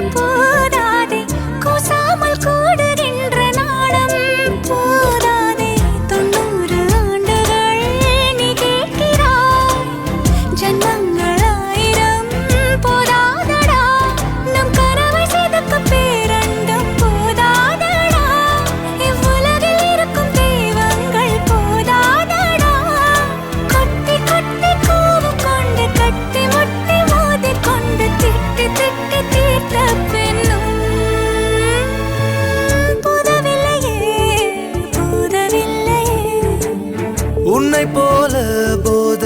people உன்னை போல போது